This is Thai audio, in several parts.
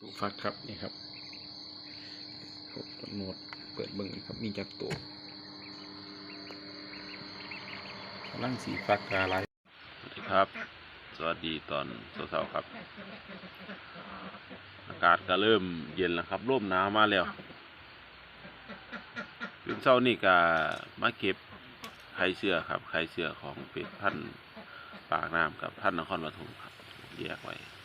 ตู้ฟักครับนี่ครับครบกำหนดเปิดเบิ่งครับมีจักตัวลังสีฟักกาลายสวัสดีครับ สวัสดีตอนเช้าๆครับ อากาศก็เริ่มเย็นแล้วครับร่มหนาวมาแล้วคืนเช้านี่ก็มาเก็บไข่เสือครับไข่เสือของเป็ดพันปากน้ำกับพันนครปฐมครับแยกไว้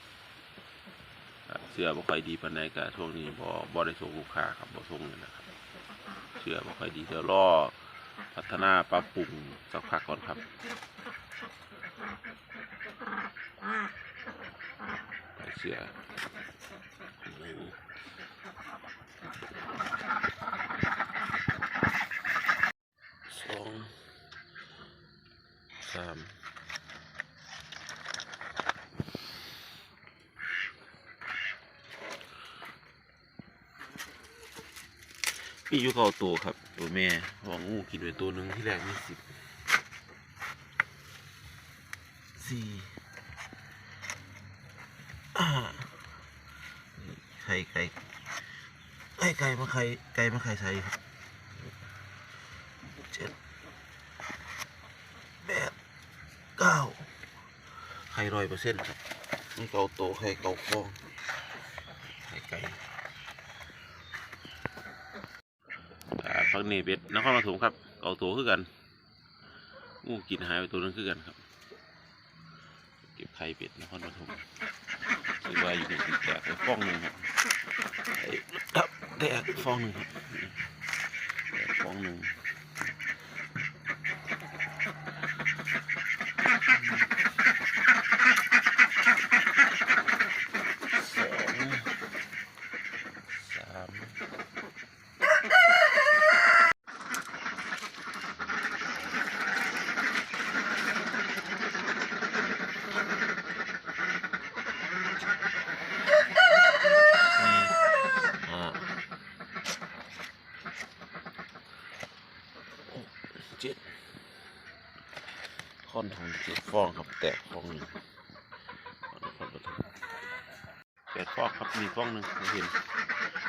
เสือบ่ค่อยดีปานใดก็ช่วงนี้บ่บ่ได้ส่งลูกค้าครับบ่ส่งเลยนะครับเสือบ่ค่อยดีเดี๋ยวรอพัฒนาปรับปรุงสักพักก่อนครับไข่เสือสองสาม มีอยู่เก้าตัวครับ ตัวแม่หองงูกินไปตัวหนึ่งที่แรกมีสิบสี่ไข่ไก่ไก่ไก่มาไข่ไก่มาไข่ใส่ครับเจ็ดแปดเก้าไข่ร้อยเปอร์เซ็นต์ครับนี่เกาโตไข่เกาฟองไข่ไก่ อ่า ฟังนี่เป็ดนครปฐมครับเอาตัวขึ้นกันงูกินหายไปตัวนึงขึ้นกันครับ เก็บไข่เป็ดนครปฐมคือว่าอยู่ในติดแตกฟองหนึ่งครับครับแตกฟองหนึ่งครับแตกฟองหนึ่งสองสาม สี่ห้าหกเจ็ด ค่อนทางเจ็ดฟองครับแตกฟองหนึ่งแปดฟองครับมีฟองหนึ่งไม่เห็น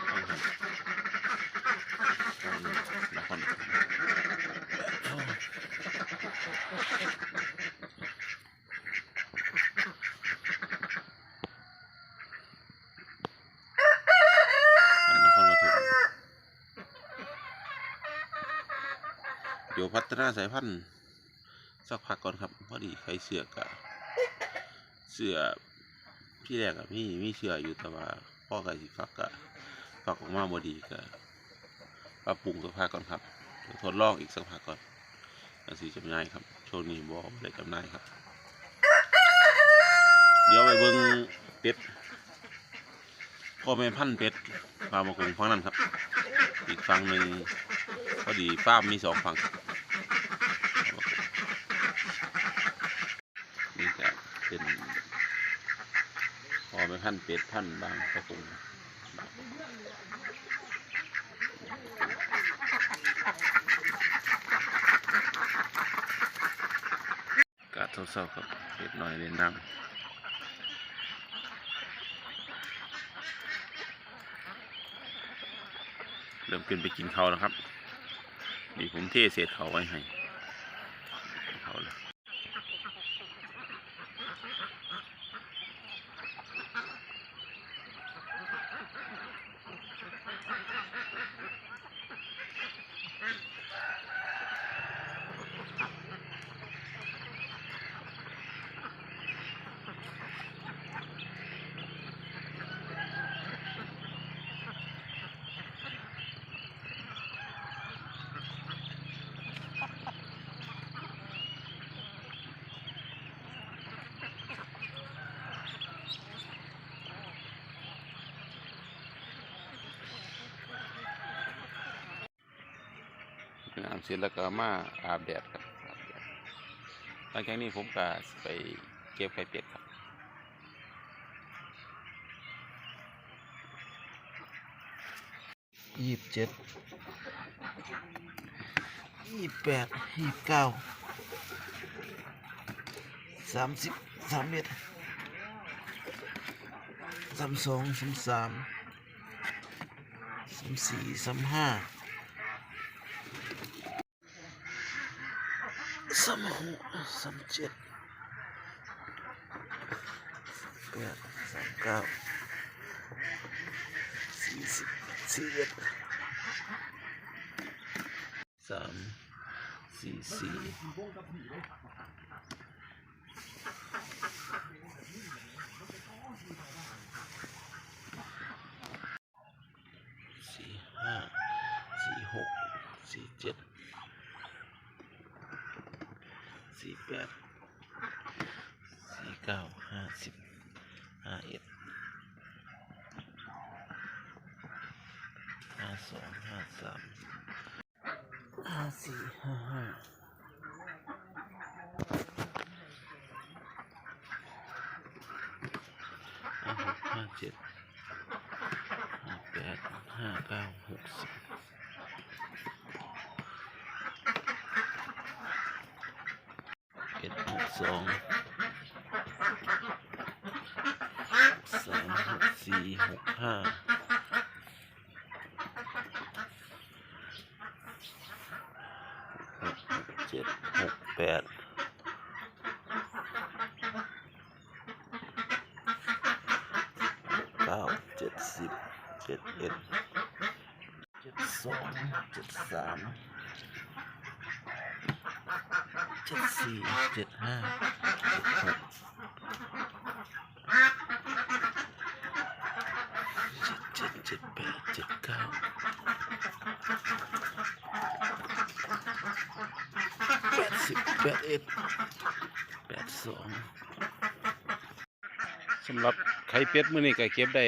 ฟองหนึ่งฟองหนึ่งนครปฐมอันนครปฐมเดี๋ยวพัฒนาสายพันธุ์ สักพักก่อนครับพอดีไข่เสือกะเสือที่แรกอะมีมีเสืออยู่แต่ว่าพ่อไก่สิฟักกะฟักออกมาบดีกะปรับปรุงสักพักก่อนครับทดลองอีกสักพักก่อนแล้วสีจำนายครับช่วงนี้บอไม่ได้จำนายครับ เดี๋ยวไปเบิ้งเป็ดพ่อแม่พันเป็ดฟาร์มกงฝั่งนั้นครับ อีกฝั่งหนึ่งพอดีฟาร์มมีสองฝั่งนี่จะเป็น พันเป็ดพันบางประกงกาดเศร้าๆครับเป็ดน้อยเล่นน้ำเริ่มขึ้นไปกินเขาแล้วครับนี่ผมเทเศษเขาไว้ให้ อาบเสร็จแล้วก็มาอาบแดดครับอาบแดดหลังจากนี้ผมก็ไปเก็บไข่เป็ดครับยี่สิบเจ็ดยี่สิบแปดยี่สิบเก้าสามสิบสามเอ็ดสามสองสามสามสามสี่สามห้า สามหกสามเจ็ดแปดสามเก้าสี่สิบสี่เอ็ดสามสี่สี่สี่ห้าสี่หกสี่เจ็ดสี่ แปดสี่เก้าห้าสิบห้าเอ็ดห้าสองห้าสามห้าสี่ห้าห้าห้าหกห้าเจ็ดห้าแปดห้าเก้าหกสิบเอ็ดหก สองสามหกสี่หกห้าหกหกเจ็ดหกแปดเก้าเจ็ดสิบเจ็ดเอ็ดเจ็ดสองเจ็ดสาม เจ็ดสี่เจ็ดห้าเจ็ดหกเจ็ดเจ็ดเจ็ดแปดเจ็ดเก้าแปดสิบแปดเอ็ดแปดสองสำหรับไข่เป็ดมื้อนี้ก็เก็บได้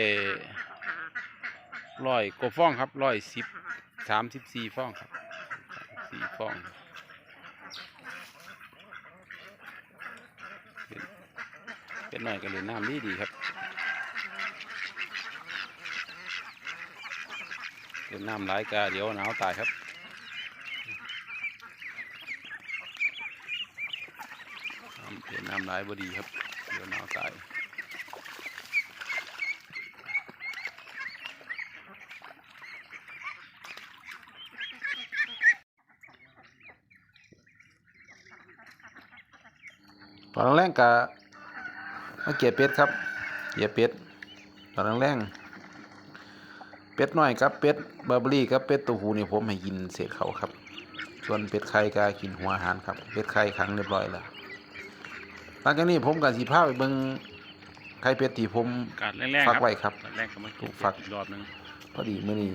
ร้อยกว่าฟองครับร้อยสิบสามสิบสี่ฟองครับสี่ฟองเป็น เป็นหน่อยก็เลยน้ำดีดีครับเป็นน้ำหลายกาเดี๋ยวหนาวตายครับเป็นน้ำหลายบ่ดีครับ เดี๋ยวหนาวตายตอนแรกกะ มาเก็บเป็ดครับเก็บเป็ดตอนแรกๆเป็ดน้อยครับเป็ดบาร์เบอรี่ครับเป็ดตัวหูนี่ผมให้กินเศษเขาครับ ส่วนเป็ดไข่ก็กินหัวอาหารครับเป็ดไข่ขังเรียบร้อยแล้วหลังจากนี้ผมกับสีผ้าไปเบิ่งไข่เป็ดที่ผมการแรกๆฟักไว้ครับการแรกก็มาถูกฟักอีกรอบหนึงพอดีมื้อนี้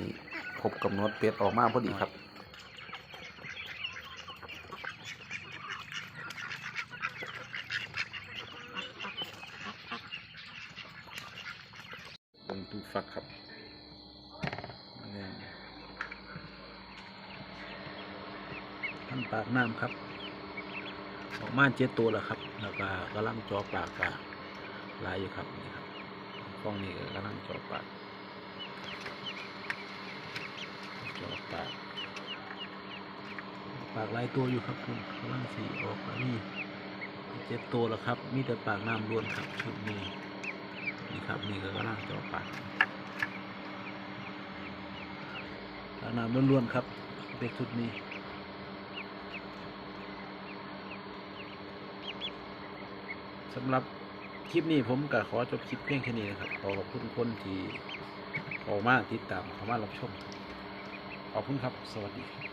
ครบกำหนดเป็ดออกมาพอดีครับ เบิ่งตู้ฟักครับนี่ท่าน ปากน้ำครับออกมาเจ็ดตัวแล้วครับ แล้วก็กำลังจอปากกาลายอยู่ครับนี่ครับฟองนี้ก็กำลังจอปากจอปากปากลายตัวอยู่ครับคุณกำลังสีออกมานี่เจ็ดตัวแล้วครับ มีแต่ปากน้ำล้วนครับชุดนี้นี่ครับนี่ก็กำลังจอปากปากน้ำล้วนๆครับเป็ดชุดนี้ สำหรับคลิปนี้ผมก็ขอจบคลิปเพียงแค่นี้นะครับ ขอขอบคุณคนที่ออกมาติดตามเข้ามารับชม ขอบคุณครับ สวัสดีครับ